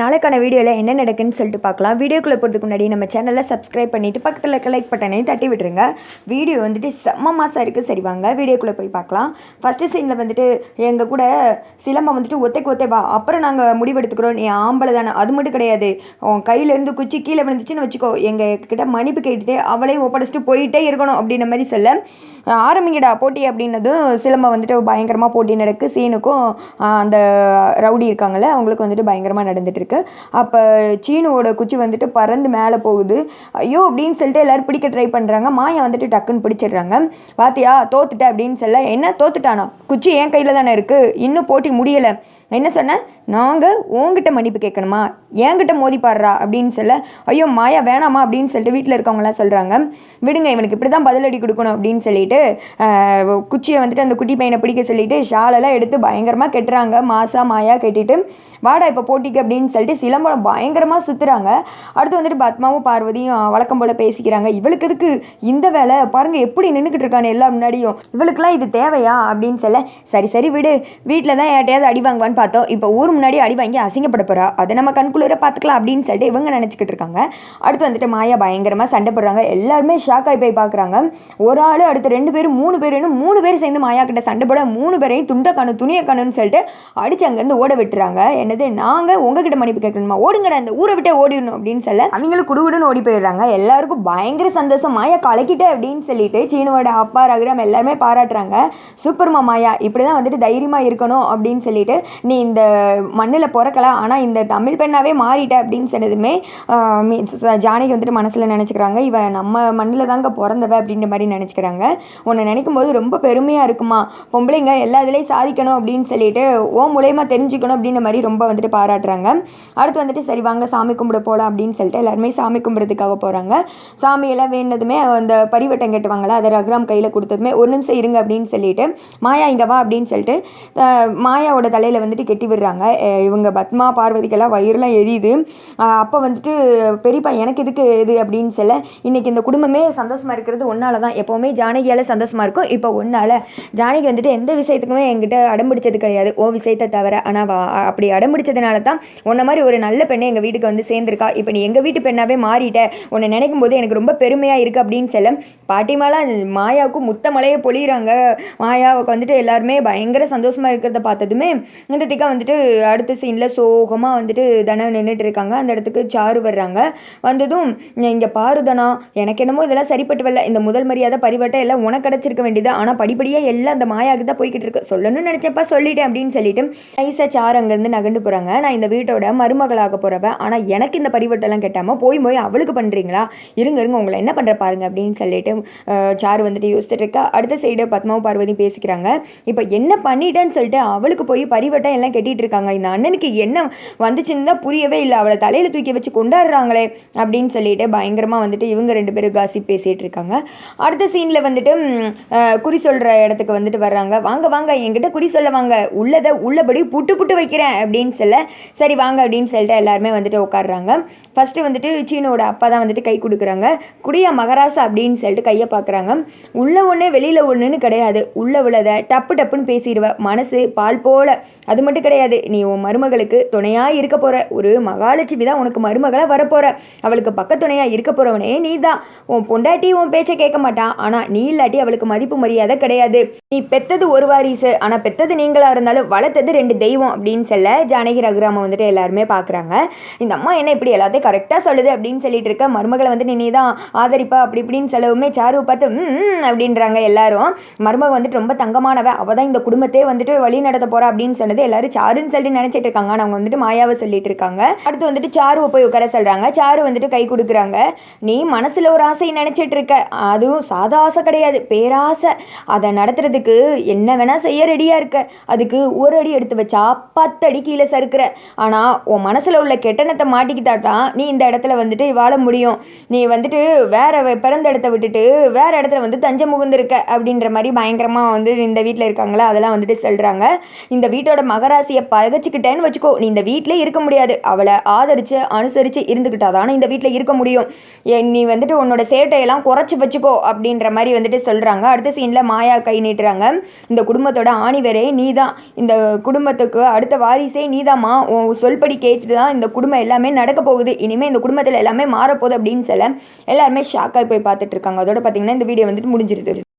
நாளைக்கான வீடியோவில் என்ன நடக்குன்னு சொல்லிட்டு பார்க்கலாம். வீடியோக்குள்ளே போகிறதுக்கு முன்னாடி நம்ம சேனலை சப்ஸ்கிரைப் பண்ணிவிட்டு பக்கத்தில் இருக்க லைக் பட்டனையும் தட்டி விட்டுருங்க. வீடியோ வந்துட்டு செம்ம மாதம் இருக்குது சரி வாங்க வீடியோக்குள்ளே போய் பார்க்கலாம். ஃபஸ்ட்டு சீனில் வந்துட்டு எங்கள் கூட சிலம்பம் வந்துட்டு ஒத்தைக்கு ஒத்தை வா அப்புறம் நாங்கள் முடிவெடுத்துக்கிறோம். நீ ஆம்பளை தானே. அது மட்டும் கிடையாது. உன் கையிலேருந்து குச்சி கீழே விழுந்துச்சுன்னு வச்சுக்கோ. எங்கள் கிட்ட மன்னிப்பு கேட்டுட்டு அவளையும் ஒப்படைச்சிட்டு போயிட்டே இருக்கணும் அப்படின்ற மாதிரி சொல்ல. ஆரம்பிங்கடா போட்டி அப்படின்னதும் சிலம்பம் வந்துட்டு பயங்கரமாக போட்டி நடக்கு. சீனுக்கும் அந்த ரவுடி இருக்காங்கல்ல அவங்களுக்கு வந்துட்டு பயங்கரமாக நடந்துட்டு இருக்கு. அப்போ சீனுவோட குச்சி வந்துட்டு பறந்து மேலே போகுது. ஐயோ அப்படின்னு சொல்லிட்டு எல்லோரும் பிடிக்க ட்ரை பண்ணுறாங்க மாயா வந்துட்டு டக்குன்னு பிடிச்சிடுறாங்க. பாத்தியா தோத்துட்டேன் அப்படின்னு சொல்ல என்ன தோத்துட்டானா? குச்சி என் கையில் தானே இருக்குது இன்னும் போட்டி முடியலை. என்ன சொன்னேன்? நாங்கள் உங்ககிட்ட மன்னிப்பு கேட்கணுமா? என்கிட்ட மோதி பாடுறா அப்படின்னு சொல்ல ஐயோ மாயா வேணாமா? அப்படின்னு சொல்லிட்டு வீட்டில் இருக்கவங்களாம் சொல்கிறாங்க விடுங்க இவனுக்கு இப்படி தான் பதிலடி கொடுக்கணும் அப்படின்னு சொல்லிட்டு குச்சியை வந்துட்டு அந்த குட்டி பையனை பிடிக்க சொல்லிட்டு ஷாலெல்லாம் எடுத்து பயங்கரமாக கெட்டுறாங்க. மாசா மாயா கட்டிட்டு வாடா இப்போ போட்டிக்கு அப்படின்னு சொல்லிட்டு சிலம்பரம் பயங்கரமாக சுற்றுறாங்க அடுத்து வந்துட்டு பத்மாவும் பார்வதியும் வழக்கம் போல் பேசிக்கிறாங்க. இவளுக்கு எதுக்கு இந்த வேலை? பாருங்கள் எப்படி நின்றுக்கிட்டு இருக்கானு எல்லா முன்னாடியும். இவளுக்குலாம் இது தேவையா? அப்படின்னு சொல்ல சரி சரி விடு. வீட்டில் தான் யார்ட்டையாவது அடி வாங்குவான்னு பார்த்தோம். இப்போ ஊர் முன்னாடி அடி வாங்கி அசிங்கப்பட போறா. அதை நம்ம கண்குளிர பார்த்துக்கலாம் அப்படின்னு சொல்லிட்டு இவங்க நினச்சிக்கிட்டு இருக்காங்க. அடுத்து வந்துட்டு மாயா பயங்கரமாக சண்டை போடுறாங்க. எல்லாருமே ஷாக் ஆகி போய் பார்க்குறாங்க. ஒரு ஆள் அடுத்து ரெண்டு பேரும் மூணு பேருன்னு மூணு பேர் சேர்ந்து மாயா கிட்ட சண்டை போட மூணு பேரையும் துண்டை காணும் துணியை காணும்னு சொல்லிட்டு அடிச்சு அங்கேருந்து ஓட விட்டுறாங்க. என்னது நாங்கள் உங்ககிட்ட மன்னிப்பு கேட்கணுமா? ஓடுங்கடா இந்த ஊரை விட்டே ஓடிடணும் அப்படின்னு சொல்ல அவங்களும் குடுகுடுன்னு ஓடி போயிடுறாங்க. எல்லாருக்கும் பயங்கர சந்தோஷம். மாயா கலக்கிட்டே அப்படின்னு சொல்லிட்டு சீனுவோட அப்பா ரகுராம் எல்லாருமே பாராட்டுறாங்க. சூப்பர்மா மாயா இப்படி தான் வந்துட்டு தைரியமாக இருக்கணும் அப்படின்னு சொல்லிட்டு நீ இந்த மண்ணில் பிறக்கலாம் ஆனால் இந்த தமிழ் பெண்ணாகவே மாறிட்ட அப்படின்னு சொன்னதுமே ஜானகி வந்துட்டு மனசில் நினச்சிக்கிறாங்க. இவ நம்ம மண்ணில் தாங்க பிறந்தவ அப்படின்ற மாதிரி நினச்சிக்கிறாங்க. உன்னை நினைக்கும் போது ரொம்ப பெருமையாக இருக்குமா? பொம்பளைங்க எல்லா இதுலேயும் சாதிக்கணும் அப்படின்னு சொல்லிட்டு ஓ மூலயமா தெரிஞ்சுக்கணும் அப்படின்ற மாதிரி ரொம்ப வந்துட்டு பாராட்டுறாங்க. அடுத்து வந்துட்டு சரி வாங்க சாமி கும்பிட போகலாம் அப்படின்னு சொல்லிட்டு எல்லாருமே சாமி கும்பிட்றதுக்காக போகிறாங்க சாமியெல்லாம் வேணுனதுமே அந்த பரிவட்டம் கட்டுவாங்களா அதை ரகுராம் கையில் கொடுத்ததுமே ஒரு நிமிஷம் இருங்க அப்படின்னு சொல்லிட்டு மாயா இங்கே வா அப்படின்னு சொல்லிட்டு மாயாவோட தலையில் வந்துட்டு கெட்டி விடுறாங்க. இவங்க பத்மா பார்வதிக்கெல்லாம் வயிறுலாம் எரியுது. அப்போ வந்துட்டு பெரியப்பா எனக்கு எதுக்கு இது? அப்படின்னு சொல்ல இன்னைக்கு இந்த குடும்பமே சந்தோஷமா இருக்கிறது ஒன்னால தான். எப்போவுமே ஜானகியால் சந்தோஷமா இருக்கும். இப்போ ஒன்னால. ஜானகி வந்துட்டு எந்த விஷயத்துக்குமே என்கிட்ட அடம்பிடிச்சது கிடையாது. ஓ விஷயத்தை தவிர. ஆனால் அப்படி அடம்பிடிச்சதுனால தான் உன்ன மாதிரி ஒரு நல்ல பெண்ணை எங்கள் வீட்டுக்கு வந்து சேர்ந்துருக்கா. இப்போ நீ எங்கள் வீட்டு பெண்ணாவே மாறிட்ட. உன்னை நினைக்கும் போது எனக்கு ரொம்ப பெருமையாக இருக்குது அப்படின்னு சொல்ல பாட்டிமாலாம் மாயாவுக்கும் முத்த மலையை பொழியிறாங்க. மாயாவுக்கு வந்துட்டு எல்லாருமே பயங்கர சந்தோஷமா இருக்கிறத பார்த்ததுமே இந்த திக்கா வந்துட்டு அடுத்த சீனில் சோகமாக வந்துட்டு தனம் நின்றுட்டு இருக்காங்க. அந்த இடத்துக்கு சாரு வர்றாங்க. வந்ததும் இங்கே பாருதனா எனக்கு என்னமோ இதெல்லாம் சரிப்பட்டு வரல. இந்த முதல் மரியாதை பரிவட்டை எல்லாம் உனக்கு கிடச்சிருக்க வேண்டியது. ஆனால் படிப்படியாக எல்லாம் அந்த மாயாவுக்கு தான் போய்கிட்டு இருக்கு. சொல்லணும்னு நினச்சப்பா சொல்லிட்டேன் அப்படின்னு சொல்லிட்டு ஐசா சார் அங்கேருந்து நகண்டு போகிறாங்க நான் இந்த வீட்டோட மருமகளாக போகிறவன் ஆனால் எனக்கு இந்த பரிவட்டெல்லாம் கெட்டாமல் போய் போய் அவளுக்கு பண்ணுறீங்களா இருங்க இருங்க. உங்களை என்ன பண்ணுற பாருங்க அப்படின்னு சொல்லிட்டு அஹ், சாரு வந்துட்டு யோசிச்சுட்டு இருக்கா. அடுத்த சைடு பத்மாவும் பார்வதியும் பேசிக்கிறாங்க. இப்போ என்ன பண்ணிட்டேன்னு சொல்லிட்டு அவளுக்கு போய் எல்லாம் கட்டிட்டு இருக்காங்க. இந்த அண்ணனுக்கு என்ன வந்துச்சுன்னு தான் புரியவே இல்லை. அவளை தலையில தூக்கி வச்சு கொண்டாடுறாங்களே அப்படின்னு சொல்லிட்டு பயங்கரமா வந்துட்டு இவங்க ரெண்டு பேரும் காசி பேசிட்டு இருக்காங்க. அடுத்த சீன்ல வந்துட்டு குறி சொல்ற இடத்துக்கு வந்துட்டு வர்றாங்க. வாங்க வாங்க என்கிட்ட குறி சொல்ல வாங்க. உள்ளதை உள்ளபடி புட்டு புட்டு வைக்கிறேன் அப்படின்னு சொல்ல சரி வாங்க அப்படின்னு சொல்லிட்டு எல்லாருமே வந்துட்டு உட்காடுறாங்க ஃபர்ஸ்ட் வந்துட்டு சீனோட அப்பா தான் வந்துட்டு கை கொடுக்குறாங்க. குடியா மகராசா அப்படின்னு சொல்லிட்டு கையை பார்க்குறாங்க. உள்ள ஒன்று வெளியில் ஒன்றுன்னு கிடையாது. உள்ள உள்ளதை டப்பு டப்புன்னு பேசிடுவ. மனசு பால் போல. அது மட்டும் கிடையாது. நீ உன் மருமகளுக்கு துணையாக இருக்க போகிற ஒரு மகாலட்சுமி தான் உனக்கு மருமகளாக வரப்போகிற அவளுக்கு பக்கத்துணையாக இருக்க போகிறவனே நீ தான் உன் பொண்டாட்டி உன் பேச்சை கேட்க மாட்டான் ஆனால் நீ இல்லாட்டி அவளுக்கு மதிப்பு மரியாதை கிடையாது. நீ பெத்தது ஒரு வாரிசு. ஆனால் பெத்தது நீங்களாக இருந்தாலும் வளர்த்தது ரெண்டு தெய்வம் அப்படின்னு சொல்ல ஜானகி ரகுராம வந்துட்டு எல்லாருமே பார்க்குறாங்க இந்த அம்மா என்ன இப்படி எல்லாத்தையும் கரெக்டாக சொல்லுது அப்படின்னு சொல்லிட்டு இருக்க. மருமகளை வந்து நீ தான் ஆதரிப்பா அப்படி இப்படின்னு சொல்லவுமே சாருவை பார்த்து அப்படின்றாங்க எல்லாரும். மருமக வந்துட்டு ரொம்ப தங்கமானவ. அவள் தான் இந்த குடும்பத்தையே வந்துட்டு வழி நடத்த போகிறா அப்படின்னு சொன்னது எல்லாரும் சாருன்னு சொல்லிட்டு நினைச்சிட்டு இருக்காங்க. ஆனால் அவங்க வந்துட்டு மாயாவை சொல்லிட்டு இருக்காங்க. அடுத்து வந்துட்டு சாருவை போய் உட்கார சொல்றாங்க. சாரு வந்துட்டு கை கொடுக்குறாங்க. நீ மனசுல ஒரு ஆசை நினைச்சிட்டு இருக்க. அதுவும் சாதா ஆசை கிடையாது. பேராசை. அதை நடத்துறதுக்கு என்ன வேணா செய்ய ரெடியா இருக்க. அதுக்கு ஒரு அடி எடுத்து வச்சா பத்து அடி கீழே சறுக்கிற. ஆனா உன் மனசுல உள்ள கெட்டனத்தை மாட்டிக்கிட்டாட்டான் நீ இந்த இடத்துல வந்துட்டு வாழ முடியும். நீ வந்துட்டு வேற பிறந்த இடத்த விட்டுட்டு வேற இடத்துல வந்து தஞ்சம் முகுந்திருக்க அப்படின்ற மாதிரி பயங்கரமா வந்து இந்த வீட்டில் இருக்காங்களா? அதெல்லாம் வந்துட்டு சொல்றாங்க. இந்த வீட்டோட மக மகராசியை பகச்சிக்கிட்டேன்னு வச்சுக்கோ நீ இந்த வீட்டிலே இருக்க முடியாது. அவளை ஆதரித்து அனுசரித்து இருந்துக்கிட்டா தானே இந்த வீட்டில் இருக்க முடியும். ஏ- நீ வந்துட்டு உன்னோட சேட்டையெல்லாம் குறைச்சி வச்சுக்கோ அப்படின்ற மாதிரி வந்துட்டு சொல்கிறாங்க அடுத்த சீனில் மாயா கை நீட்டுறாங்க. இந்த குடும்பத்தோட ஆணிவரே நீ தான் இந்த குடும்பத்துக்கு அடுத்த வாரிசே நீதாம்மா. உன் சொல்படி கேட்டுட்டு தான் இந்த குடும்பம் எல்லாமே நடக்க போகுது. இனிமேல் இந்த குடும்பத்தில் எல்லாமே மாறப்போகுது அப்படின்னு சொல்ல எல்லாருமே ஷாக்காக போய் பார்த்துட்ருக்காங்க அதோட பார்த்தீங்கன்னா இந்த வீடியோ வந்துட்டு முடிஞ்சிருது.